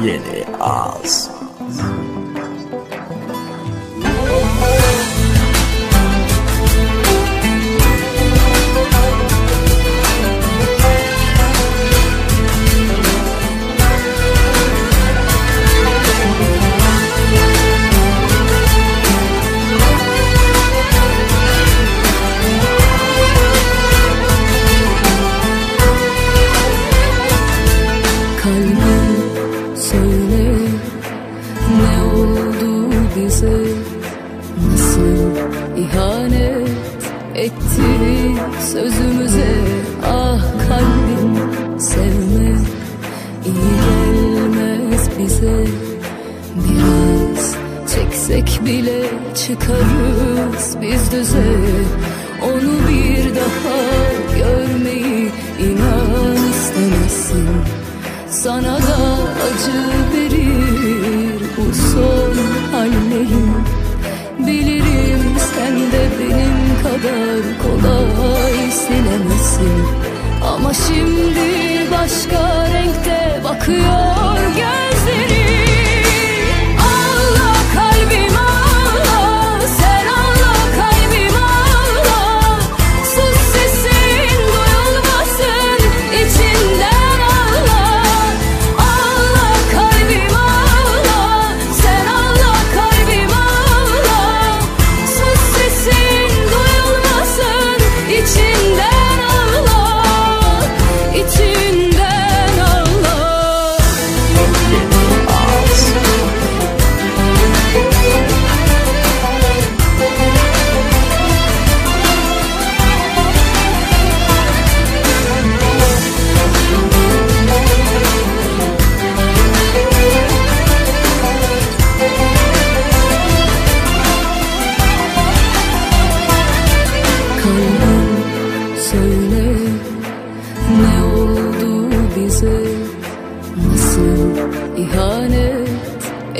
yeni ağız. bizi Nasıl ihanet ettiniz sözümüze? Ah kalbim sevme iyi gelmez bize. Biraz çeksek bile çıkarız biz düze. Onu bir daha görmeyi inan istemezsin. Sana da acı verir bu son Ama şimdi başka renkte bakıyor gel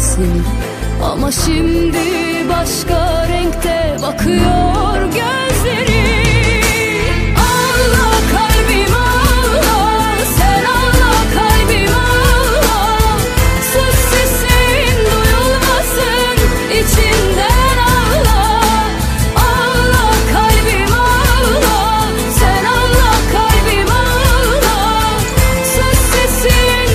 sensin Ama şimdi başka renkte bakıyor.